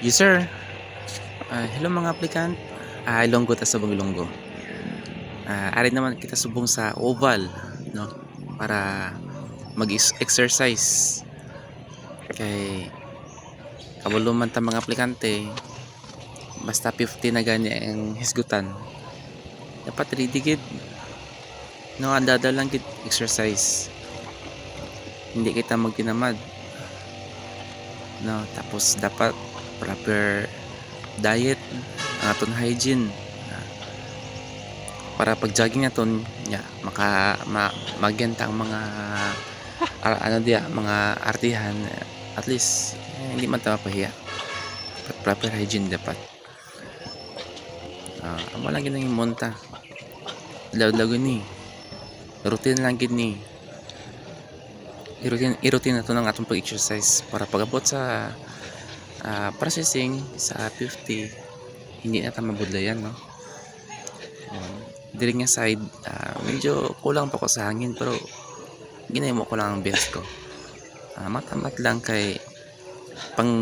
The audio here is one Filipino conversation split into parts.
Yes, sir. Ah, hello mga aplikant. Ah, Ilonggo ta subong Ilonggo. Ah, ari naman kita subong sa oval, no? Para mag-exercise. Kay kabalo man ta mga aplikante, basta 50 na gani ang hisgutan. Dapat ready gid. No, andada lang gid exercise. Hindi kita magtinamad. No, tapos dapat proper diet ang aton hygiene. Ah, para pag jogging naton ya maka ma, magenta ang mga ah, ano dia mga artihan at least eh, hindi man ta mapahiya. Dapat proper hygiene dapat. Ah amo lang gid yung monta. Lago ni. Routine lang gid ni. I-routine, i-routine na to ng atong pag-exercise para pag-abot sa ah, processing sa 50 hindi na tayo mabudlayan no? Um, dili nga side ah, medyo kulang pa ko sa hangin pero ginahimo ko lang ang best ko. Ah, matamat lang kay pang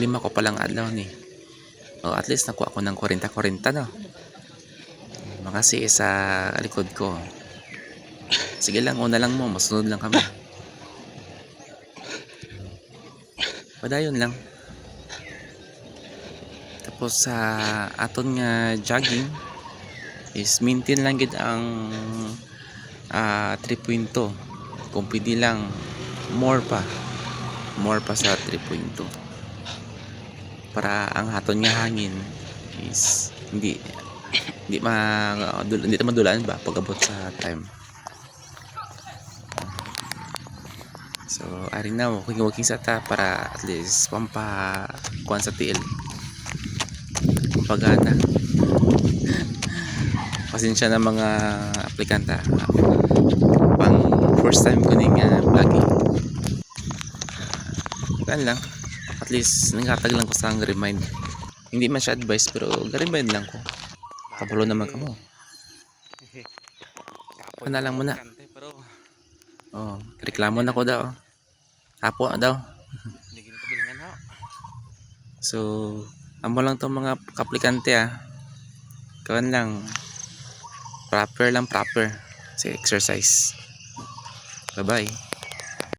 lima ko palang adlaw ni. O at least nakuha ko ng 40-40 no? Makasi sa likod ko. Sige lang una lang mo masunod lang kami. Padayon lang tapos sa aton nga jogging is maintain lang gid ang ah 3.2 kung pwede lang more pa. More pa sa 3.2 para ang haton nga hangin is hindi hindi ma hindi madulaan ba pagabot sa time. So ari na walking walking sa ta para at least pampa kuan sa tiil pagana. Pasensya na mga aplikanta. Pang first time ko ning uh, vlogging. Kan lang. At least nanghatag lang ko sa remind hindi man siya advice pero remind lang ko. Kabalo naman ka mo Ano na lang muna. oh reklamo na ko daw. Apo daw. So amo lang tong mga kaplikante ah. Kawan lang. Proper lang proper. Sa exercise. Bye bye